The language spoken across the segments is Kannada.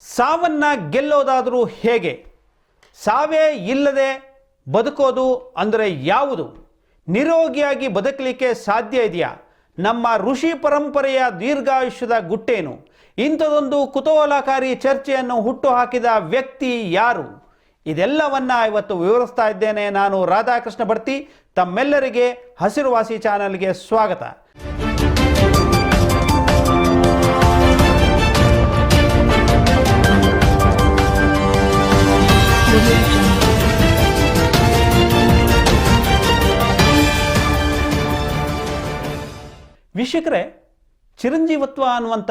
ಸಾವನ್ನ ಗೆಲ್ಲೋದಾದರೂ ಹೇಗೆ? ಸಾವೇ ಇಲ್ಲದೆ ಬದುಕೋದು ಅಂದರೆ ಯಾವುದು? ನಿರೋಗಿಯಾಗಿ ಬದುಕಲಿಕ್ಕೆ ಸಾಧ್ಯ ಇದೆಯಾ? ನಮ್ಮ ಋಷಿ ಪರಂಪರೆಯ ದೀರ್ಘಾಯುಷ್ಯದ ಗುಟ್ಟೇನು? ಇಂಥದೊಂದು ಕುತೂಹಲಕಾರಿ ಚರ್ಚೆಯನ್ನು ಹುಟ್ಟು ಹಾಕಿದ ವ್ಯಕ್ತಿ ಯಾರು? ಇದೆಲ್ಲವನ್ನ ಇವತ್ತು ವಿವರಿಸ್ತಾ ಇದ್ದೇನೆ ನಾನು ರಾಧಾಕೃಷ್ಣ ಭರ್ತಿ ತಮ್ಮೆಲ್ಲರಿಗೆ ಹಸಿರುವಾಸಿ ಚಾನಲ್ಗೆ ಸ್ವಾಗತ. ವೀಕ್ಷಕರೇ ಚಿರಂಜೀವತ್ವ ಅನ್ನುವಂಥ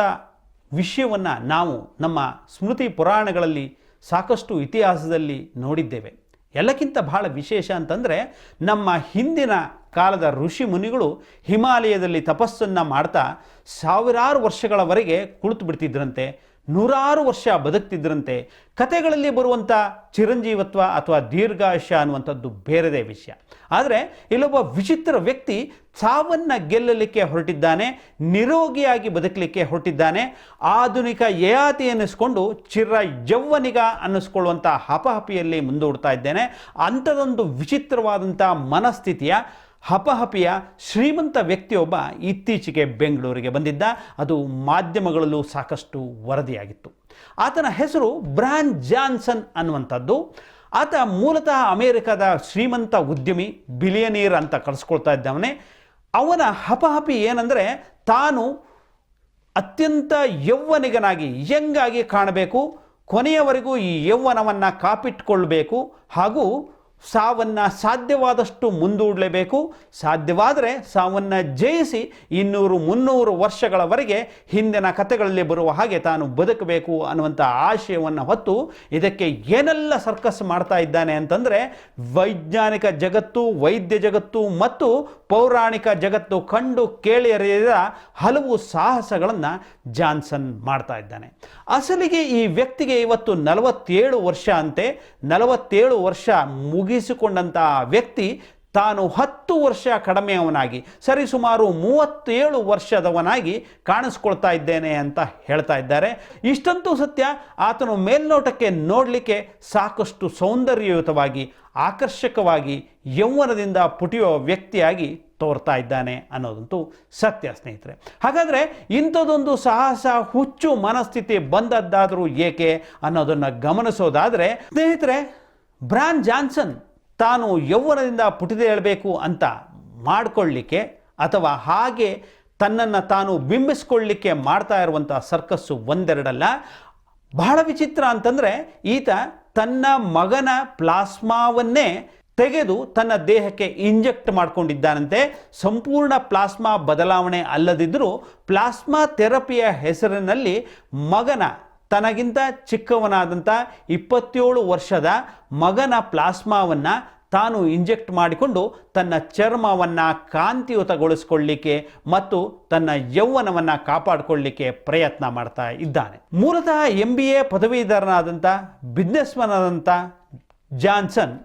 ವಿಷಯವನ್ನು ನಾವು ನಮ್ಮ ಸ್ಮೃತಿ ಪುರಾಣಗಳಲ್ಲಿ ಸಾಕಷ್ಟು ಇತಿಹಾಸದಲ್ಲಿ ನೋಡಿದ್ದೇವೆ. ಎಲ್ಲಕ್ಕಿಂತ ಬಹಳ ವಿಶೇಷ ಅಂತಂದರೆ, ನಮ್ಮ ಹಿಂದಿನ ಕಾಲದ ಋಷಿ ಮುನಿಗಳು ಹಿಮಾಲಯದಲ್ಲಿ ತಪಸ್ಸನ್ನು ಮಾಡ್ತಾ ಸಾವಿರಾರು ವರ್ಷಗಳವರೆಗೆ ಕುಳಿತು ಬಿಡ್ತಿದ್ರಂತೆ ನೂರಾರು ವರ್ಷ ಬದುಕ್ತಿದ್ರಂತೆ ಕತೆಗಳಲ್ಲಿ ಬರುವಂಥ ಚಿರಂಜೀವತ್ವ ಅಥವಾ ದೀರ್ಘಾಯುಷ್ಯ ಅನ್ನುವಂಥದ್ದು ಬೇರೆದೇ ವಿಷಯ. ಆದರೆ, ಇಲ್ಲೊಬ್ಬ ವಿಚಿತ್ರ ವ್ಯಕ್ತಿ ಸಾವನ್ನು ಗೆಲ್ಲಲಿಕ್ಕೆ ಹೊರಟಿದ್ದಾನೆ, ನಿರೋಗಿಯಾಗಿ ಬದುಕಲಿಕ್ಕೆ ಹೊರಟಿದ್ದಾನೆ, ಆಧುನಿಕ ಯಯಾತಿ ಅನ್ನಿಸ್ಕೊಂಡು ಚಿರ ಯೌವನಿಗ ಅನ್ನಿಸ್ಕೊಳ್ಳುವಂಥ ಹಪಹಪಿಯಲ್ಲಿ ಮುಂದೂಡ್ತಾ ಇದ್ದೇನೆ. ಅಂಥದೊಂದು ವಿಚಿತ್ರವಾದಂಥ ಮನಸ್ಥಿತಿಯ ಹಪಹಪಿಯ ಶ್ರೀಮಂತ ವ್ಯಕ್ತಿಯೊಬ್ಬ ಇತ್ತೀಚೆಗೆ ಬೆಂಗಳೂರಿಗೆ ಬಂದಿದ್ದ. ಅದು ಮಾಧ್ಯಮಗಳಲ್ಲೂ ಸಾಕಷ್ಟು ವರದಿಯಾಗಿತ್ತು. ಆತನ ಹೆಸರು ಬ್ರಾನ್ ಜಾನ್ಸನ್ ಅನ್ನುವಂಥದ್ದು. ಆತ ಮೂಲತಃ ಅಮೇರಿಕಾದ ಶ್ರೀಮಂತ ಉದ್ಯಮಿ, ಬಿಲಿಯನೀರ್ ಅಂತ ಕಳಿಸ್ಕೊಳ್ತಾ ಇದ್ದವನೇ. ಅವನ ಹಪಹಪಿ ಏನಂದರೆ ತಾನು ಅತ್ಯಂತ ಯೌವನಿಗನಾಗಿ ಯಂಗಾಗಿ ಕಾಣಬೇಕು, ಕೊನೆಯವರೆಗೂ ಈ ಯೌವನವನ್ನು ಕಾಪಿಟ್ಕೊಳ್ಬೇಕು ಹಾಗೂ ಸಾವನ್ನು ಸಾಧ್ಯವಾದಷ್ಟು ಮುಂದೂಡಲೇಬೇಕು. ಸಾಧ್ಯವಾದರೆ ಸಾವನ್ನು ಜಯಿಸಿ ಇನ್ನೂರು ಮುನ್ನೂರು ವರ್ಷಗಳವರೆಗೆ ಹಿಂದಿನ ಕಥೆಗಳಲ್ಲಿ ಬರುವ ಹಾಗೆ ತಾನು ಬದುಕಬೇಕು ಅನ್ನುವಂಥ ಆಶಯವನ್ನು ಹೊತ್ತು ಇದಕ್ಕೆ ಏನೆಲ್ಲ ಸರ್ಕಸ್ ಮಾಡ್ತಾ ಇದ್ದಾನೆ ಅಂತಂದರೆ ವೈಜ್ಞಾನಿಕ ಜಗತ್ತು, ವೈದ್ಯ ಜಗತ್ತು ಮತ್ತು ಪೌರಾಣಿಕ ಜಗತ್ತು ಕಂಡು ಕೇಳಿ ಅರಿಯದ ಹಲವು ಸಾಹಸಗಳನ್ನು ಜಾನ್ಸನ್ ಮಾಡ್ತಾ ಇದ್ದಾನೆ. ಅಸಲಿಗೆ ಈ ವ್ಯಕ್ತಿಗೆ ಇವತ್ತು ನಲವತ್ತೇಳು ವರ್ಷ ಅಂತೆ. ನಲವತ್ತೇಳು ವರ್ಷ ಮುಗಿಸಿಕೊಂಡಂತಹ ವ್ಯಕ್ತಿ ತಾನು ಹತ್ತು ವರ್ಷ ಕಡಿಮೆಯವನಾಗಿ, ಸರಿಸುಮಾರು ಮೂವತ್ತೇಳು ವರ್ಷದವನಾಗಿ ಕಾಣಿಸ್ಕೊಳ್ತಾ ಇದ್ದೇನೆ ಅಂತ ಹೇಳ್ತಾ ಇದ್ದಾರೆ. ಇಷ್ಟಂತೂ ಸತ್ಯ, ಆತನು ಮೇಲ್ನೋಟಕ್ಕೆ ನೋಡಲಿಕ್ಕೆ ಸಾಕಷ್ಟು ಸೌಂದರ್ಯಯುತವಾಗಿ, ಆಕರ್ಷಕವಾಗಿ, ಯೌವನದಿಂದ ಪುಟಿಯುವ ವ್ಯಕ್ತಿಯಾಗಿ ತೋರ್ತಾ ಇದ್ದಾನೆ ಅನ್ನೋದಂತೂ ಸತ್ಯ ಸ್ನೇಹಿತರೆ. ಹಾಗಾದರೆ ಇಂಥದ್ದೊಂದು ಸಾಹಸ, ಹುಚ್ಚು ಮನಸ್ಥಿತಿ ಬಂದದ್ದಾದರೂ ಏಕೆ ಅನ್ನೋದನ್ನು ಗಮನಿಸೋದಾದರೆ, ಸ್ನೇಹಿತರೆ ಬ್ರಾನ್ ಜಾನ್ಸನ್ ತಾನು ಯೌವನದಿಂದ ಪುಟಿದೇಳಬೇಕು ಅಂತ ಮಾಡಿಕೊಳ್ಳಿಕ್ಕೆ ಅಥವಾ ಹಾಗೆ ತನ್ನನ್ನು ತಾನು ಬಿಂಬಿಸ್ಕೊಳ್ಳಿಕ್ಕೆ ಮಾಡ್ತಾ ಇರುವಂಥ ಸರ್ಕಸ್ಸು ಒಂದೆರಡಲ್ಲ. ಬಹಳ ವಿಚಿತ್ರ ಅಂತಂದರೆ ಈತ ತನ್ನ ಮಗನ ಪ್ಲಾಸ್ಮಾವನ್ನೇ ತೆಗೆದು ತನ್ನ ದೇಹಕ್ಕೆ ಇಂಜೆಕ್ಟ್ ಮಾಡಿಕೊಂಡಿದ್ದಾನಂತೆ. ಸಂಪೂರ್ಣ ಪ್ಲಾಸ್ಮಾ ಬದಲಾವಣೆ ಅಲ್ಲದಿದ್ದರೂ ಪ್ಲಾಸ್ಮಾ ಥೆರಪಿಯ ಹೆಸರಿನಲ್ಲಿ ಮಗನ ತನಗಿಂತ ಚಿಕ್ಕವನಾದಂಥ ಇಪ್ಪತ್ತೇಳು ವರ್ಷದ ಮಗನ ಪ್ಲಾಸ್ಮಾವನ್ನು ತಾನು ಇಂಜೆಕ್ಟ್ ಮಾಡಿಕೊಂಡು ತನ್ನ ಚರ್ಮವನ್ನು ಕಾಂತಿಯುತಗೊಳಿಸ್ಕೊಳ್ಳಿಕ್ಕೆ ಮತ್ತು ತನ್ನ ಯೌವನವನ್ನು ಕಾಪಾಡಿಕೊಳ್ಳಿಕ್ಕೆ ಪ್ರಯತ್ನ ಮಾಡ್ತಾ ಇದ್ದಾನೆ. ಮೂಲತಃ ಎಂ ಬಿ ಎ ಪದವೀಧರನಾದಂಥ ಬಿಸ್ನೆಸ್ಮನ್ ಆದಂಥ ಜಾನ್ಸನ್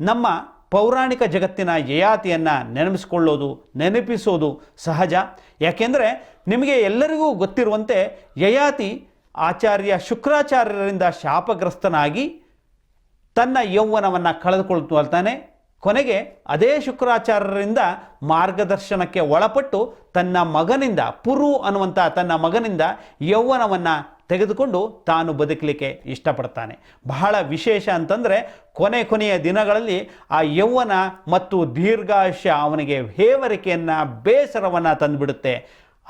ನಮ್ಮ ಪೌರಾಣಿಕ ಜಗತ್ತಿನ ಯಯಾತಿಯನ್ನು ನೆನಪಿಸಿಕೊಳ್ಳೋದು, ನೆನಪಿಸೋದು ಸಹಜ. ಯಾಕೆಂದರೆ ನಿಮಗೆ ಎಲ್ಲರಿಗೂ ಗೊತ್ತಿರುವಂತೆ ಯಯಾತಿ ಆಚಾರ್ಯ ಶುಕ್ರಾಚಾರ್ಯರಿಂದ ಶಾಪಗ್ರಸ್ತನಾಗಿ ತನ್ನ ಯೌವನವನ್ನು ಕಳೆದುಕೊಳ್ತಾನೆ ಕೊನೆಗೆ ಅದೇ ಶುಕ್ರಾಚಾರ್ಯರಿಂದ ಮಾರ್ಗದರ್ಶನಕ್ಕೆ ಒಳಪಟ್ಟು ತನ್ನ ಮಗನಿಂದ, ಪುರು ಅನ್ನುವಂಥ ತನ್ನ ಮಗನಿಂದ ಯೌವನವನ್ನು ತೆಗೆದುಕೊಂಡು ತಾನು ಬದುಕಲಿಕ್ಕೆ ಇಷ್ಟಪಡ್ತಾನೆ. ಬಹಳ ವಿಶೇಷ ಅಂತಂದರೆ ಕೊನೆ ಕೊನೆಯ ದಿನಗಳಲ್ಲಿ ಆ ಯೌವನ ಮತ್ತು ದೀರ್ಘಾಯುಷ್ಯ ಅವನಿಗೆ ಹೇವರಿಕೆಯನ್ನು, ಬೇಸರವನ್ನು ತಂದುಬಿಡುತ್ತೆ.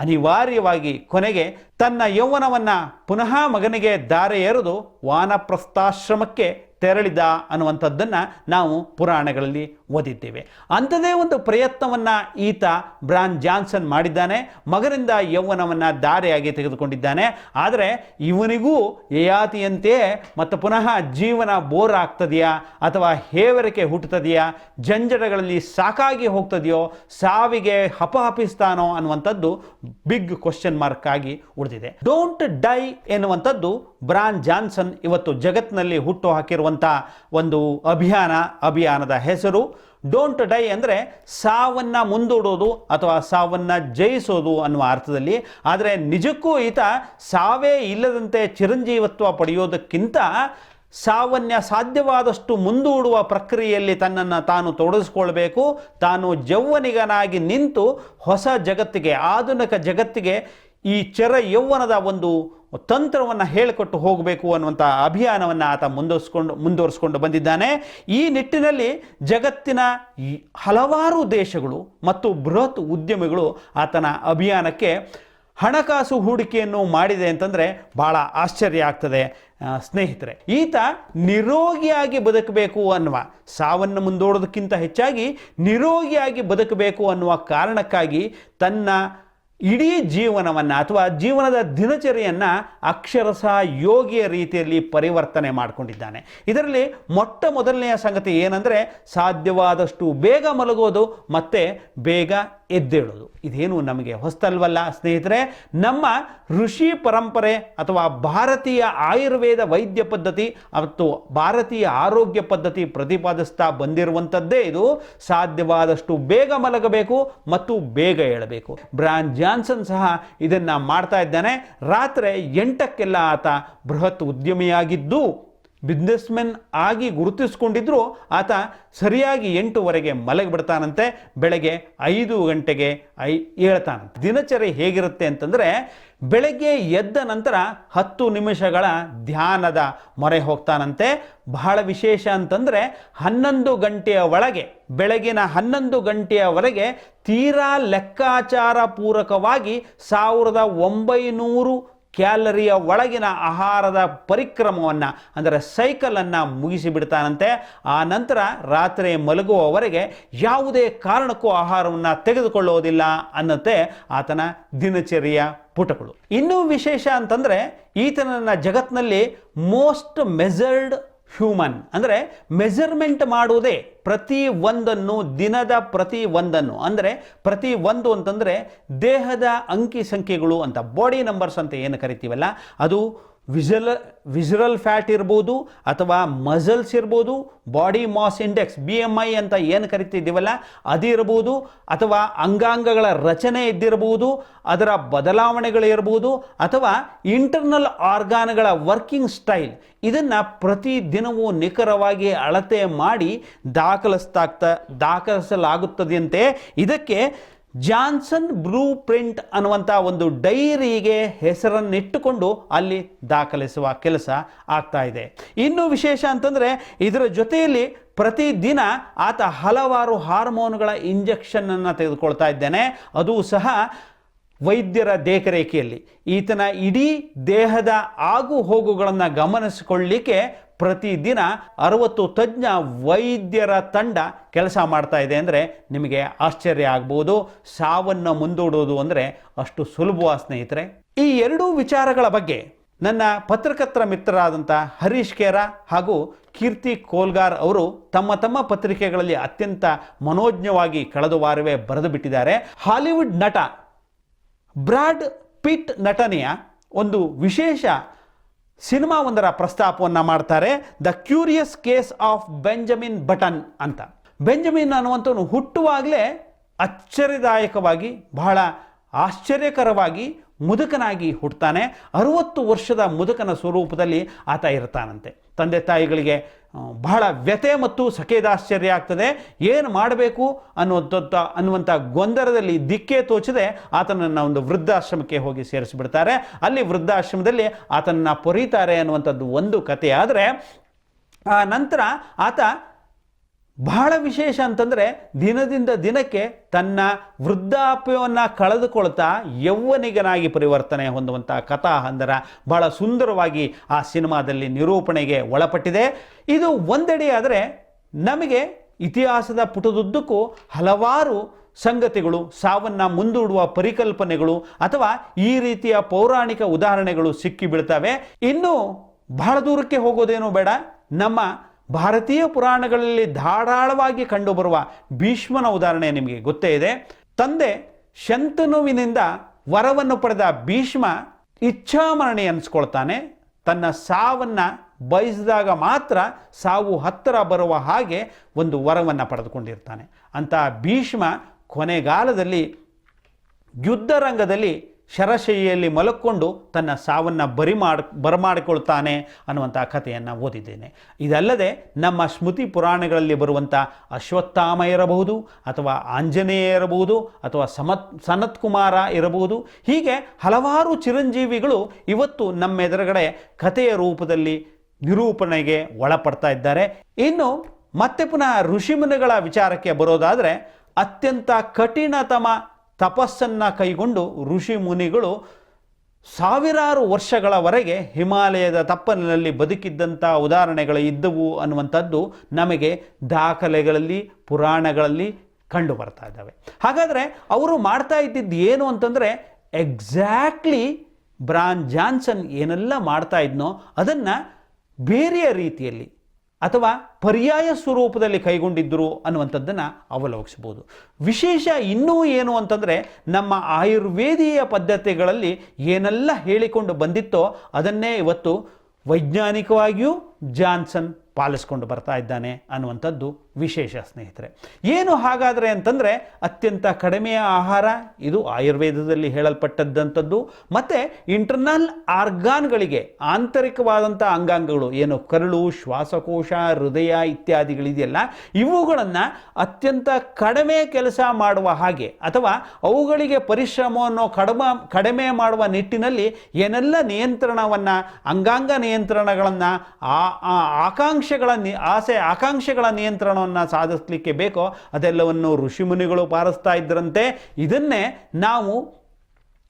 ಅನಿವಾರ್ಯವಾಗಿ ಕೊನೆಗೆ ತನ್ನ ಯೌವನವನ್ನು ಪುನಃ ಮಗನಿಗೆ ದಾರೆ ಎರೆದು ವಾನಪ್ರಸ್ಥಾಶ್ರಮಕ್ಕೆ ತೆರಳಿದ ಅನ್ನುವಂಥದ್ದನ್ನು ನಾವು ಪುರಾಣಗಳಲ್ಲಿ ಓದಿದ್ದೇವೆ. ಅಂಥದೇ ಒಂದು ಪ್ರಯತ್ನವನ್ನು ಈತ ಬ್ರಾನ್ ಜಾನ್ಸನ್ ಮಾಡಿದ್ದಾನೆ. ಮಗನಿಂದ ಯೌವನವನ್ನು ದಾರಿಯಾಗಿ ತೆಗೆದುಕೊಂಡಿದ್ದಾನೆ. ಆದರೆ ಇವನಿಗೂ ಯಯಾತಿಯಂತೆಯೇ ಮತ್ತು ಪುನಃ ಜೀವನ ಬೋರ್ ಆಗ್ತದೆಯಾ ಅಥವಾ ಹೇವರಿಕೆ ಹುಟ್ಟುತ್ತದೆಯಾ? ಜಂಜಡಗಳಲ್ಲಿ ಸಾಕಾಗಿ ಹೋಗ್ತದೆಯೋ? ಸಾವಿಗೆ ಹಪಹಪಿಸ್ತಾನೋ ಅನ್ನುವಂಥದ್ದು ಬಿಗ್ ಕ್ವಶನ್ ಮಾರ್ಕ್ ಆಗಿ ಉಳಿದಿದೆ. ಡೋಂಟ್ ಡೈ ಎನ್ನುವಂಥದ್ದು ಬ್ರಾನ್ ಜಾನ್ಸನ್ ಇವತ್ತು ಜಗತ್ತಿನಲ್ಲಿ ಹುಟ್ಟು ಹಾಕಿರುವ ನಡೆಸುತ್ತಿರುವಂಥ ಒಂದು ಅಭಿಯಾನ, ಅಭಿಯಾನದ ಹೆಸರು ಡೋಂಟ್ ಡೈ ಅಂದರೆ ಸಾವನ್ನು ಮುಂದೂಡೋದು ಅಥವಾ ಸಾವನ್ನು ಜಯಿಸೋದು ಅನ್ನುವ ಅರ್ಥದಲ್ಲಿ. ಆದರೆ ನಿಜಕ್ಕೂ ಈತ ಸಾವೇ ಇಲ್ಲದಂತೆ ಚಿರಂಜೀವತ್ವ ಪಡೆಯೋದಕ್ಕಿಂತ ಸಾವನ್ಯ ಸಾಧ್ಯವಾದಷ್ಟು ಮುಂದೂಡುವ ಪ್ರಕ್ರಿಯೆಯಲ್ಲಿ ತನ್ನನ್ನು ತಾನು ತೊಡಗಿಸ್ಕೊಳ್ಬೇಕು. ತಾನು ಜೌವನಿಗನಾಗಿ ನಿಂತು ಹೊಸ ಜಗತ್ತಿಗೆ, ಆಧುನಿಕ ಜಗತ್ತಿಗೆ ಈ ಚರ ಯೌವನದ ಒಂದು ತಂತ್ರವನ್ನು ಹೇಳಿಕೊಟ್ಟು ಹೋಗಬೇಕು ಅನ್ನುವಂಥ ಅಭಿಯಾನವನ್ನು ಆತ ಮುಂದುವರಿಸ್ಕೊಂಡು ಮುಂದುವರಿಸ್ಕೊಂಡು ಬಂದಿದ್ದಾನೆ. ಈ ನಿಟ್ಟಿನಲ್ಲಿ ಜಗತ್ತಿನ ಹಲವಾರು ದೇಶಗಳು ಮತ್ತು ಬೃಹತ್ ಉದ್ಯಮಿಗಳು ಆತನ ಅಭಿಯಾನಕ್ಕೆ ಹಣಕಾಸು ಹೂಡಿಕೆಯನ್ನು ಮಾಡಿದೆ ಅಂತಂದರೆ ಭಾಳ ಆಶ್ಚರ್ಯ ಆಗ್ತದೆ ಸ್ನೇಹಿತರೆ. ಈತ ನಿರೋಗಿಯಾಗಿ ಬದುಕಬೇಕು ಅನ್ನುವ ಸಾವನ್ನು ಮುಂದೂಡೋದಕ್ಕಿಂತ ಹೆಚ್ಚಾಗಿ ನಿರೋಗಿಯಾಗಿ ಬದುಕಬೇಕು ಅನ್ನುವ ಕಾರಣಕ್ಕಾಗಿ ತನ್ನ ಇಡೀ ಜೀವನವನ್ನು ಅಥವಾ ಜೀವನದ ದಿನಚರಿಯನ್ನು ಅಕ್ಷರಶಃ ಯೋಗಿಯ ರೀತಿಯಲ್ಲಿ ಪರಿವರ್ತನೆ ಮಾಡಿಕೊಂಡಿದ್ದಾನೆ. ಇದರಲ್ಲಿ ಮೊಟ್ಟ ಮೊದಲನೆಯ ಸಂಗತಿ ಏನಂದರೆ ಸಾಧ್ಯವಾದಷ್ಟು ಬೇಗ ಮಲಗೋದು ಮತ್ತು ಬೇಗ ಎದ್ದೇಳೋದು. ಇದೇನು ನಮಗೆ ಹೊಸ್ತಲ್ವಲ್ಲ ಸ್ನೇಹಿತರೆ. ನಮ್ಮ ಋಷಿ ಪರಂಪರೆ ಅಥವಾ ಭಾರತೀಯ ಆಯುರ್ವೇದ ವೈದ್ಯ ಪದ್ಧತಿ ಮತ್ತು ಭಾರತೀಯ ಆರೋಗ್ಯ ಪದ್ಧತಿ ಪ್ರತಿಪಾದಿಸ್ತಾ ಬಂದಿರುವಂಥದ್ದೇ ಇದು. ಸಾಧ್ಯವಾದಷ್ಟು ಬೇಗ ಮಲಗಬೇಕು ಮತ್ತು ಬೇಗ ಏಳಬೇಕು. ಬ್ರಾನ್ ಜಾನ್ಸನ್ ಸಹ ಇದನ್ನು ಮಾಡ್ತಾ ಇದ್ದಾನೆ. ರಾತ್ರಿ ಎಂಟಕ್ಕೆಲ್ಲ ಆತ ಬೃಹತ್ ಉದ್ಯಮಿಯಾಗಿದ್ದು, ಬಿಸ್ನೆಸ್ಮೆನ್ ಆಗಿ ಗುರುತಿಸಿಕೊಂಡಿದ್ರು, ಆತ ಸರಿಯಾಗಿ ಎಂಟುವರೆಗೆ ಮಲಗಿಬಿಡ್ತಾನಂತೆ ಬೆಳಗ್ಗೆ ಐದು ಗಂಟೆಗೆ ಐ ಹೇಳ್ತಾನಂತೆ. ದಿನಚರಿ ಹೇಗಿರುತ್ತೆ ಅಂತಂದರೆ ಬೆಳಗ್ಗೆ ಎದ್ದ ನಂತರ ಹತ್ತು ನಿಮಿಷಗಳ ಧ್ಯಾನದ ಮೊರೆ ಹೋಗ್ತಾನಂತೆ. ಬಹಳ ವಿಶೇಷ ಅಂತಂದರೆ ಹನ್ನೊಂದು ಗಂಟೆಯ ಒಳಗೆ, ಬೆಳಗಿನ ಹನ್ನೊಂದು ಗಂಟೆಯವರೆಗೆ ತೀರಾ ಲೆಕ್ಕಾಚಾರ ಪೂರಕವಾಗಿ ಸಾವಿರದ ಒಂಬೈನೂರು ಕ್ಯಾಲರಿಯ ಒಳಗಿನ ಆಹಾರದ ಪರಿಕ್ರಮವನ್ನು, ಅಂದರೆ ಸೈಕಲನ್ನು ಮುಗಿಸಿಬಿಡ್ತಾನಂತೆ. ಆ ನಂತರ ರಾತ್ರಿ ಮಲಗುವವರೆಗೆ ಯಾವುದೇ ಕಾರಣಕ್ಕೂ ಆಹಾರವನ್ನು ತೆಗೆದುಕೊಳ್ಳೋದಿಲ್ಲ ಅನ್ನತ್ತೆ ಆತನ ದಿನಚರಿಯ ಪುಟಗಳು. ಇನ್ನೂ ವಿಶೇಷ ಅಂತಂದರೆ ಈತನನ್ನು ಜಗತ್ತಿನಲ್ಲಿ ಮೋಸ್ಟ್ ಮೆಜರ್ಡ್ ಹ್ಯೂಮನ್ ಅಂದರೆ ಮೆಜರ್ಮೆಂಟ್ ಮಾಡುವುದೇ ಪ್ರತಿ ಒಂದನ್ನು, ದಿನದ ಪ್ರತಿ ಒಂದನ್ನು. ಅಂದರೆ ಪ್ರತಿ ಒಂದು ಅಂತಂದರೆ ದೇಹದ ಅಂಕಿ ಸಂಖ್ಯೆಗಳು ಅಂತ. ಬಾಡಿ ನಂಬರ್ಸ್ ಅಂತ ಏನು ಕರಿತೀವಲ್ಲ? ಅದು ವಿಜಲ್ ವಿಜರಲ್ ಫ್ಯಾಟ್ ಇರ್ಬೋದು ಅಥವಾ ಮಸಲ್ಸ್ ಇರ್ಬೋದು body mass index B M I ಅಂತ ಏನು ಕರಿತಿದ್ದೀವಲ್ಲ ಅದಿರ್ಬೋದು ಅಥವಾ ಅಂಗಾಂಗಗಳ ರಚನೆ ಇದ್ದಿರಬಹುದು ಅದರ ಬದಲಾವಣೆಗಳಿರ್ಬೋದು ಅಥವಾ ಇಂಟರ್ನಲ್ ಆರ್ಗಾನ್ಗಳ ವರ್ಕಿಂಗ್ ಸ್ಟೈಲ್ ಇದನ್ನು ಪ್ರತಿ ದಿನವೂ ನಿಖರವಾಗಿ ಅಳತೆ ಮಾಡಿ ದಾಖಲಿಸ್ತಾಗ್ತಾ ದಾಖಲಿಸಲಾಗುತ್ತದೆಯಂತೆ ಇದಕ್ಕೆ ಜಾನ್ಸನ್ ಬ್ಲೂ ಪ್ರಿಂಟ್ ಅನ್ನುವಂಥ ಒಂದು ಡೈರಿಗೆ ಹೆಸರನ್ನಿಟ್ಟುಕೊಂಡು ಅಲ್ಲಿ ದಾಖಲಿಸುವ ಕೆಲಸ ಆಗ್ತಾ ಇದೆ. ಇನ್ನು ವಿಶೇಷ ಅಂತಂದರೆ ಇದರ ಜೊತೆಯಲ್ಲಿ ಪ್ರತಿದಿನ ಆತ ಹಲವಾರು ಹಾರ್ಮೋನ್ಗಳ ಇಂಜೆಕ್ಷನನ್ನು ತೆಗೆದುಕೊಳ್ತಾ ಇದ್ದೇನೆ. ಅದು ಸಹ ವೈದ್ಯರ ದೇಖರೇಖೆಯಲ್ಲಿ. ಈತನ ಇಡೀ ದೇಹದ ಆಗು ಹೋಗುಗಳನ್ನು ಗಮನಿಸಿಕೊಳ್ಳಿಕ್ಕೆ ಪ್ರತಿದಿನ ಅರವತ್ತು ತಜ್ಞ ವೈದ್ಯರ ತಂಡ ಕೆಲಸ ಮಾಡ್ತಾ ಇದೆ ಅಂದರೆ ನಿಮಗೆ ಆಶ್ಚರ್ಯ ಆಗ್ಬೋದು, ಸಾವನ್ನು ಮುಂದೂಡೋದು ಅಂದರೆ ಅಷ್ಟು ಸುಲಭವ ಸ್ನೇಹಿತರೆ. ಈ ಎರಡೂ ವಿಚಾರಗಳ ಬಗ್ಗೆ ನನ್ನ ಪತ್ರಕರ್ತರ ಮಿತ್ರರಾದಂಥ ಹರೀಶ್ ಕೇರ ಹಾಗೂ ಕೀರ್ತಿ ಕೋಲ್ಗಾರ್ ಅವರು ತಮ್ಮ ತಮ್ಮ ಪತ್ರಿಕೆಗಳಲ್ಲಿ ಅತ್ಯಂತ ಮನೋಜ್ಞವಾಗಿ ಕಳೆದ ವಾರವೇ ಬರೆದು ಬಿಟ್ಟಿದ್ದಾರೆ. ಹಾಲಿವುಡ್ ನಟ ಬ್ರಾಡ್ ಪಿಟ್ ನಟನೆಯ ಒಂದು ವಿಶೇಷ ಸಿನಿಮಾ ಒಂದರ ಪ್ರಸ್ತಾಪವನ್ನು ಮಾಡ್ತಾರೆ the curious case of Benjamin Button ಅಂತ. ಬೆಂಜಮಿನ್ ಅನ್ನುವಂಥವನು ಹುಟ್ಟುವಾಗಲೇ ಅಚ್ಚರಿದಾಯಕವಾಗಿ ಬಹಳ ಆಶ್ಚರ್ಯಕರವಾಗಿ ಮುದುಕನಾಗಿ ಹುಟ್ಟುತ್ತಾನೆ ಅರುವತ್ತು ವರ್ಷದ ಮುದುಕನ ಸ್ವರೂಪದಲ್ಲಿ ಆತ ಇರ್ತಾನಂತೆ. ತಂದೆ ತಾಯಿಗಳಿಗೆ ಬಹಳ ವ್ಯತೆ ಮತ್ತು ಸಖೇದಾಶ್ಚರ್ಯ ಆಗ್ತದೆ. ಏನು ಮಾಡಬೇಕು ಅನ್ನುವಂಥ ಅನ್ನುವಂಥ ಗೊಂದಲದಲ್ಲಿ ದಿಕ್ಕೇ ತೋಚದೆ. ಆತನನ್ನು ಒಂದು ವೃದ್ಧಾಶ್ರಮಕ್ಕೆ ಹೋಗಿ ಸೇರಿಸಿಬಿಡ್ತಾರೆ. ಅಲ್ಲಿ ವೃದ್ಧಾಶ್ರಮದಲ್ಲಿ ಆತನನ್ನು ಪೊರೀತಾರೆ ಅನ್ನುವಂಥದ್ದು ಒಂದು ಕಥೆ ಆದರೆ ನಂತರ ಆತ ಬಹಳ ವಿಶೇಷ ಅಂತಂದರೆ ದಿನದಿಂದ ದಿನಕ್ಕೆ ತನ್ನ ವೃದ್ಧಾಪ್ಯವನ್ನು ಕಳೆದುಕೊಳ್ತಾ ಯೌವನಿಗನಾಗಿ ಪರಿವರ್ತನೆ ಹೊಂದುವಂಥ ಕಥಾ ಹಂದರ ಬಹಳ ಸುಂದರವಾಗಿ ಆ ಸಿನಿಮಾದಲ್ಲಿ ನಿರೂಪಣೆಗೆ ಒಳಪಟ್ಟಿದೆ. ಇದು ಒಂದೆಡೆ ಆದರೆ ನಮಗೆ ಇತಿಹಾಸದ ಪುಟದುದ್ದಕ್ಕೂ ಹಲವಾರು ಸಂಗತಿಗಳು, ಸಾವನ್ನು ಮುಂದೂಡುವ ಪರಿಕಲ್ಪನೆಗಳು ಅಥವಾ ಈ ರೀತಿಯ ಪೌರಾಣಿಕ ಉದಾಹರಣೆಗಳು ಸಿಕ್ಕಿ ಬೀಳ್ತವೆ ಇನ್ನು ಬಹಳ ದೂರಕ್ಕೆ ಹೋಗೋದೇನೂ ಬೇಡ. ನಮ್ಮ ಭಾರತೀಯ ಪುರಾಣಗಳಲ್ಲಿ ಧಾರಾಳವಾಗಿ ಕಂಡುಬರುವ ಭೀಷ್ಮನ ಉದಾಹರಣೆ ನಿಮಗೆ ಗೊತ್ತೇ ಇದೆ. ತಂದೆ ಶಂತನುವಿನಿಂದ ವರವನ್ನು ಪಡೆದ ಭೀಷ್ಮ ಇಚ್ಛಾಮರಣಿ ಅನಿಸ್ಕೊಳ್ತಾನೆ ತನ್ನ ಸಾವನ್ನು ಬಯಸಿದಾಗ ಮಾತ್ರ ಸಾವು ಹತ್ತಿರ ಬರುವ ಹಾಗೆ ಒಂದು ವರವನ್ನು ಪಡೆದುಕೊಂಡಿರ್ತಾನೆ. ಅಂತ ಭೀಷ್ಮ ಕೊನೆಗಾಲದಲ್ಲಿ ಯುದ್ಧರಂಗದಲ್ಲಿ ಶರಶೈಯಲ್ಲಿ ಮಲಕ್ಕೊಂಡು ತನ್ನ ಸಾವನ್ನು ಬರಿ ಮಾಡಿ, ಬರಮಾಡಿಕೊಳ್ತಾನೆ ಅನ್ನುವಂಥ ಕಥೆಯನ್ನು ಓದಿದ್ದೇನೆ. ಇದಲ್ಲದೆ ನಮ್ಮ ಸ್ಮೃತಿ ಪುರಾಣಗಳಲ್ಲಿ ಬರುವಂಥ ಅಶ್ವತ್ಥಾಮ ಇರಬಹುದು ಅಥವಾ ಆಂಜನೇಯ ಇರಬಹುದು ಅಥವಾ ಸಮತ್ ಸನತ್ ಕುಮಾರ ಇರಬಹುದು. ಹೀಗೆ ಹಲವಾರು ಚಿರಂಜೀವಿಗಳು ಇವತ್ತು ನಮ್ಮ ಎದುರುಗಡೆ ಕಥೆಯ ರೂಪದಲ್ಲಿ ನಿರೂಪಣೆಗೆ ಒಳಪಡ್ತಾ ಇದ್ದಾರೆ. ಇನ್ನು ಮತ್ತೆ ಪುನಃ ಋಷಿಮುನಿಗಳ ವಿಚಾರಕ್ಕೆ ಬರೋದಾದರೆ ಅತ್ಯಂತ ಕಠಿಣತಮ ತಪಸ್ಸನ್ನು ಕೈಗೊಂಡು ಋಷಿ ಮುನಿಗಳು ಸಾವಿರಾರು ವರ್ಷಗಳವರೆಗೆ ಹಿಮಾಲಯದ ತಪ್ಪಲಿನಲ್ಲಿ ಬದುಕಿದ್ದಂಥ ಉದಾಹರಣೆಗಳು ಇದ್ದವು ಅನ್ನುವಂಥದ್ದು ನಮಗೆ ದಾಖಲೆಗಳಲ್ಲಿ, ಪುರಾಣಗಳಲ್ಲಿ ಕಂಡು ಬರ್ತಾ ಇದ್ದಾವೆ. ಹಾಗಾದರೆ ಅವರು ಮಾಡ್ತಾ ಇದ್ದಿದ್ದು ಏನು ಅಂತಂದರೆ ಎಕ್ಸಾಕ್ಟ್ಲಿ ಬ್ರಾನ್ ಜಾನ್ಸನ್ ಏನೆಲ್ಲ ಮಾಡ್ತಾ ಇದ್ನೋ ಅದನ್ನು ಬೇರೆಯ ರೀತಿಯಲ್ಲಿ ಅಥವಾ ಪರ್ಯಾಯ ಸ್ವರೂಪದಲ್ಲಿ ಕೈಗೊಂಡಿದ್ದರು ಅನ್ನುವಂಥದ್ದನ್ನು ಅವಲೋಕಿಸ್ಬೋದು ವಿಶೇಷ ಇನ್ನೂ ಏನು ಅಂತಂದರೆ ನಮ್ಮ ಆಯುರ್ವೇದೀಯ ಪದ್ಧತಿಗಳಲ್ಲಿ ಏನೆಲ್ಲ ಹೇಳಿಕೊಂಡು ಬಂದಿತ್ತೋ ಅದನ್ನೇ ಇವತ್ತು ವೈಜ್ಞಾನಿಕವಾಗಿಯೂ ಜಾನ್ಸನ್ ಪಾಲಿಸ್ಕೊಂಡು ಬರ್ತಾ ಇದ್ದಾನೆ ಅನ್ನುವಂಥದ್ದು ವಿಶೇಷ ಸ್ನೇಹಿತರೆ. ಏನು ಹಾಗಾದರೆ ಅಂತಂದರೆ ಅತ್ಯಂತ ಕಡಿಮೆಯ ಆಹಾರ, ಇದು ಆಯುರ್ವೇದದಲ್ಲಿ ಹೇಳಲ್ಪಟ್ಟದ್ದಂಥದ್ದು, ಮತ್ತು ಇಂಟರ್ನಲ್ ಆರ್ಗಾನ್ಗಳಿಗೆ ಆಂತರಿಕವಾದಂಥ ಅಂಗಾಂಗಗಳು, ಏನು ಕರುಳು, ಶ್ವಾಸಕೋಶ, ಹೃದಯ ಇತ್ಯಾದಿಗಳಿದೆಯಲ್ಲ, ಇವುಗಳನ್ನು ಅತ್ಯಂತ ಕಡಿಮೆ ಕೆಲಸ ಮಾಡುವ ಹಾಗೆ, ಅಥವಾ ಅವುಗಳಿಗೆ ಪರಿಶ್ರಮವನ್ನು ಕಡಿಮೆ ಕಡಿಮೆ ಮಾಡುವ ನಿಟ್ಟಿನಲ್ಲಿ ಏನೆಲ್ಲ ನಿಯಂತ್ರಣವನ್ನು, ಅಂಗಾಂಗ ನಿಯಂತ್ರಣಗಳನ್ನು, ಆ ಆ ಆಕಾಂಕ್ಷೆಗಳ ಆಸೆ, ಆಕಾಂಕ್ಷೆಗಳ ನಿಯಂತ್ರಣವನ್ನು ಸಾಧಿಸಲಿಕ್ಕೆ ಬೇಕೋ ಅದೆಲ್ಲವನ್ನು ಋಷಿಮುನಿಗಳು ಪಾರಿಸ್ತಾ ಇದ್ದರಂತೆ ಇದನ್ನೇ ನಾವು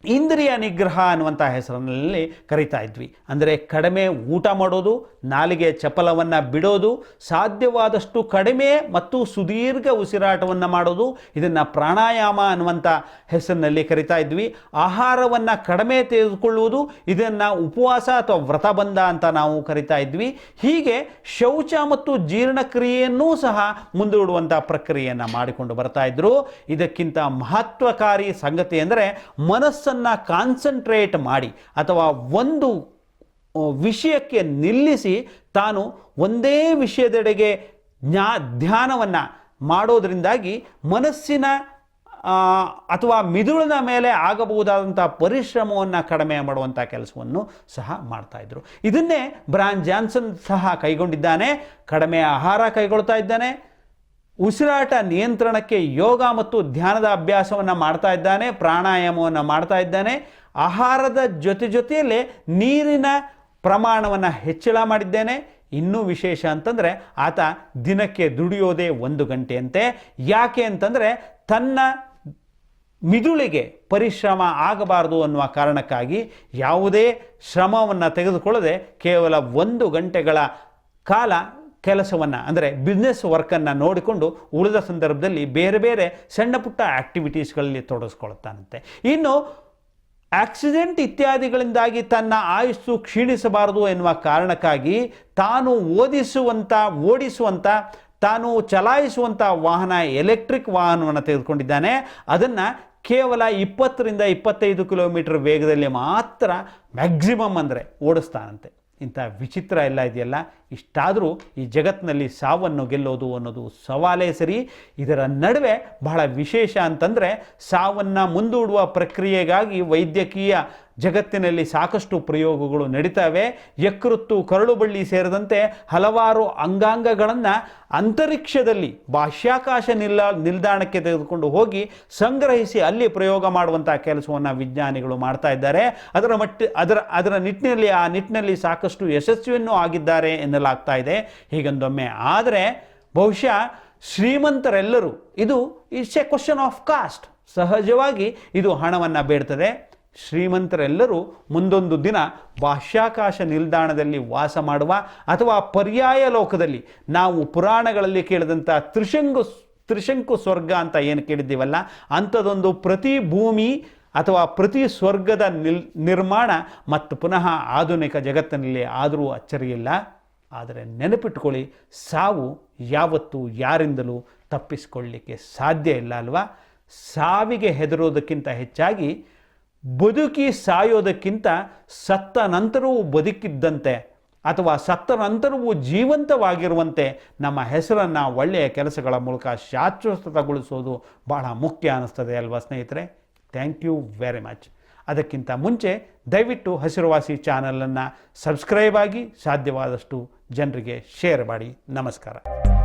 ಇಂದ್ರಿಯ ನಿಗ್ರಹ ಅನ್ನುವಂಥ ಹೆಸರಿನಲ್ಲಿ ಕರಿತಾ ಇದ್ವಿ. ಅಂದರೆ ಕಡಿಮೆ ಊಟ ಮಾಡೋದು ನಾಲಿಗೆ ಚಪಲವನ್ನು ಬಿಡೋದು, ಸಾಧ್ಯವಾದಷ್ಟು ಕಡಿಮೆ ಮತ್ತು ಸುದೀರ್ಘ ಉಸಿರಾಟವನ್ನು ಮಾಡೋದು, ಇದನ್ನು ಪ್ರಾಣಾಯಾಮ ಅನ್ನುವಂಥ ಹೆಸರಿನಲ್ಲಿ ಕರಿತಾ ಇದ್ವಿ. ಆಹಾರವನ್ನು ಕಡಿಮೆ ತೆಗೆದುಕೊಳ್ಳುವುದು, ಇದನ್ನು ಉಪವಾಸ ಅಥವಾ ವ್ರತಬಂಧ ಅಂತ ನಾವು ಕರಿತಾ ಇದ್ವಿ. ಹೀಗೆ ಶೌಚ ಮತ್ತು ಜೀರ್ಣಕ್ರಿಯೆಯನ್ನೂ ಸಹ ಮುಂದೂಡುವಂಥ ಪ್ರಕ್ರಿಯೆಯನ್ನು ಮಾಡಿಕೊಂಡು ಬರ್ತಾ ಇದ್ರು. ಇದಕ್ಕಿಂತ ಮಹತ್ವಕಾರಿ ಸಂಗತಿ ಅಂದರೆ ಮನಸ್ಸನ್ನು ಕಾನ್ಸಂಟ್ರೇಟ್ ಮಾಡಿ, ಅಥವಾ ಒಂದು ವಿಷಯಕ್ಕೆ ನಿಲ್ಲಿಸಿ ತಾನು ಒಂದೇ ವಿಷಯದೆಡೆಗೆ ಜ್ಞಾ, ಧ್ಯಾನವನ್ನು ಮಾಡೋದರಿಂದಾಗಿ ಮನಸ್ಸಿನ ಅಥವಾ ಮಿದುಳಿನ ಮೇಲೆ ಆಗಬಹುದಾದಂಥ ಪರಿಶ್ರಮವನ್ನು ಕಡಿಮೆ ಮಾಡುವಂಥ ಕೆಲಸವನ್ನು ಸಹ ಮಾಡ್ತಾಯಿದ್ರು ಇದನ್ನೇ ಬ್ರಾನ್ ಜಾನ್ಸನ್ ಸಹ ಕೈಗೊಂಡಿದ್ದಾನೆ. ಕಡಿಮೆ ಆಹಾರ ಕೈಗೊಳ್ತಾ ಇದ್ದಾನೆ. ಉಸಿರಾಟ ನಿಯಂತ್ರಣಕ್ಕೆ ಯೋಗ ಮತ್ತು ಧ್ಯಾನದ ಅಭ್ಯಾಸವನ್ನು ಮಾಡ್ತಾ ಇದ್ದಾನೆ. ಪ್ರಾಣಾಯಾಮವನ್ನು ಮಾಡ್ತಾ ಇದ್ದಾನೆ. ಆಹಾರದ ಜೊತೆ ಜೊತೆಯಲ್ಲೇ ನೀರಿನ ಪ್ರಮಾಣವನ್ನು ಹೆಚ್ಚಳ ಮಾಡಿದ್ದೇನೆ. ಇನ್ನೂ ವಿಶೇಷ ಅಂತಂದರೆ ಆತ ದಿನಕ್ಕೆ ದುಡಿಯೋದೇ ಒಂದು ಗಂಟೆಯಂತೆ. ಯಾಕೆ ಅಂತಂದರೆ ತನ್ನ ಮಿದುಳಿಗೆ ಪರಿಶ್ರಮ ಆಗಬಾರದು ಅನ್ನುವ ಕಾರಣಕ್ಕಾಗಿ ಯಾವುದೇ ಶ್ರಮವನ್ನು ತೆಗೆದುಕೊಳ್ಳದೆ ಕೇವಲ ಒಂದು ಗಂಟೆಗಳ ಕಾಲ ಕೆಲಸವನ್ನು, ಅಂದರೆ ಬಿಸ್ನೆಸ್ ವರ್ಕನ್ನು ನೋಡಿಕೊಂಡು ಉಳಿದ ಸಂದರ್ಭದಲ್ಲಿ ಬೇರೆ ಬೇರೆ ಸಣ್ಣ ಪುಟ್ಟ ಆ್ಯಕ್ಟಿವಿಟೀಸ್ಗಳಲ್ಲಿ ತೊಡಗಿಸ್ಕೊಳ್ತಾನಂತೆ ಇನ್ನು ಆಕ್ಸಿಡೆಂಟ್ ಇತ್ಯಾದಿಗಳಿಂದಾಗಿ ತನ್ನ ಆಯುಸ್ಸು ಕ್ಷೀಣಿಸಬಾರದು ಎನ್ನುವ ಕಾರಣಕ್ಕಾಗಿ ತಾನು ಓದಿಸುವಂಥ, ಓಡಿಸುವಂಥ, ತಾನು ಚಲಾಯಿಸುವಂಥ ವಾಹನ, ಎಲೆಕ್ಟ್ರಿಕ್ ವಾಹನವನ್ನು ತೆಗೆದುಕೊಂಡಿದ್ದಾನೆ. ಅದನ್ನು ಕೇವಲ ಇಪ್ಪತ್ತರಿಂದ ಇಪ್ಪತ್ತೈದು ಕಿಲೋಮೀಟರ್ ವೇಗದಲ್ಲಿ ಮಾತ್ರ ಮ್ಯಾಕ್ಸಿಮಮ್ ಅಂದರೆ ಓಡಿಸ್ತಾನಂತೆ. ಇಂಥ ವಿಚಿತ್ರ ಎಲ್ಲ ಇದೆಯಲ್ಲ? ಇಷ್ಟಾದರೂ ಈ ಜಗತ್ತಿನಲ್ಲಿ ಸಾವನ್ನು ಗೆಲ್ಲೋದು ಅನ್ನೋದು ಸವಾಲೇ ಸರಿ. ಇದರ ನಡುವೆ ಬಹಳ ವಿಶೇಷ ಅಂತಂದರೆ ಸಾವನ್ನು ಮುಂದೂಡುವ ಪ್ರಕ್ರಿಯೆಗಾಗಿ ವೈದ್ಯಕೀಯ ಜಗತ್ತಿನಲ್ಲಿ ಸಾಕಷ್ಟು ಪ್ರಯೋಗಗಳು ನಡೀತವೆ. ಯಕೃತ್ತು, ಕರಳುಬಳ್ಳಿ ಸೇರಿದಂತೆ ಹಲವಾರು ಅಂಗಾಂಗಗಳನ್ನು ಅಂತರಿಕ್ಷದಲ್ಲಿ ಬಾಹ್ಯಾಕಾಶ ನಿಲ್ಲ ನಿಲ್ದಾಣಕ್ಕೆ ತೆಗೆದುಕೊಂಡು ಹೋಗಿ ಸಂಗ್ರಹಿಸಿ ಅಲ್ಲಿ ಪ್ರಯೋಗ ಮಾಡುವಂಥ ಕೆಲಸವನ್ನು ವಿಜ್ಞಾನಿಗಳು ಮಾಡ್ತಾ ಇದ್ದಾರೆ. ಅದರ ಮಟ್ಟ, ಅದರ ಅದರ ನಿಟ್ಟಿನಲ್ಲಿ, ಆ ನಿಟ್ಟಿನಲ್ಲಿ ಸಾಕಷ್ಟು ಯಶಸ್ವಿಯನ್ನು ಆಗಿದ್ದಾರೆ ಎನ್ನಲಾಗ್ತಾ ಇದೆ. ಹೀಗೊಂದೊಮ್ಮೆ. ಆದರೆ ಬಹುಶಃ ಶ್ರೀಮಂತರೆಲ್ಲರೂ ಇದು it's a question of cost. ಸಹಜವಾಗಿ ಇದು ಹಣವನ್ನು ಬೇಡ್ತದೆ. ಶ್ರೀಮಂತರೆಲ್ಲರೂ ಮುಂದೊಂದು ದಿನ ಬಾಹ್ಯಾಕಾಶ ನಿಲ್ದಾಣದಲ್ಲಿ ವಾಸ ಮಾಡುವ ಅಥವಾ ಪರ್ಯಾಯ ಲೋಕದಲ್ಲಿ ನಾವು ಪುರಾಣಗಳಲ್ಲಿ ಕೇಳಿದಂಥ ತ್ರಿಶಂಕು ತ್ರಿಶಂಕು ಸ್ವರ್ಗ ಅಂತ ಏನು ಕೇಳಿದ್ದೀವಲ್ಲ ಅಂಥದ್ದೊಂದು ಪ್ರತಿ ಭೂಮಿ ಅಥವಾ ಪ್ರತಿ ಸ್ವರ್ಗದ ನಿಲ್, ನಿರ್ಮಾಣ ಮತ್ತು ಪುನಃ ಆಧುನಿಕ ಜಗತ್ತಿನಲ್ಲಿ ಆದರೂ ಅಚ್ಚರಿಯಿಲ್ಲ. ಆದರೆ ನೆನಪಿಟ್ಕೊಳ್ಳಿ, ಸಾವು ಯಾವತ್ತೂ ಯಾರಿಂದಲೂ ತಪ್ಪಿಸಿಕೊಳ್ಳಲಿಕ್ಕೆ ಸಾಧ್ಯ ಇಲ್ಲ ಅಲ್ವಾ? ಸಾವಿಗೆ ಹೆದರೋದಕ್ಕಿಂತ ಹೆಚ್ಚಾಗಿ ಬದುಕಿ ಸಾಯೋದಕ್ಕಿಂತ ಸತ್ತ ನಂತರವೂ ಬದುಕಿದ್ದಂತೆ ಅಥವಾ ಸತ್ತ ನಂತರವೂ ಜೀವಂತವಾಗಿರುವಂತೆ ನಮ್ಮ ಹೆಸರನ್ನು ಒಳ್ಳೆಯ ಕೆಲಸಗಳ ಮೂಲಕ ಶಾಶ್ವತಗೊಳಿಸೋದು ಬಹಳ ಮುಖ್ಯ ಅನ್ನಿಸ್ತದೆ ಅಲ್ವಾ ಸ್ನೇಹಿತರೆ? Thank you very much. ಅದಕ್ಕಿಂತ ಮುಂಚೆ ದಯವಿಟ್ಟು ಹಸಿರುವಾಸಿ ಚಾನಲನ್ನು ಸಬ್ಸ್ಕ್ರೈಬ್ ಆಗಿ ಸಾಧ್ಯವಾದಷ್ಟು ಜನರಿಗೆ ಶೇರ್ ಮಾಡಿ. ನಮಸ್ಕಾರ.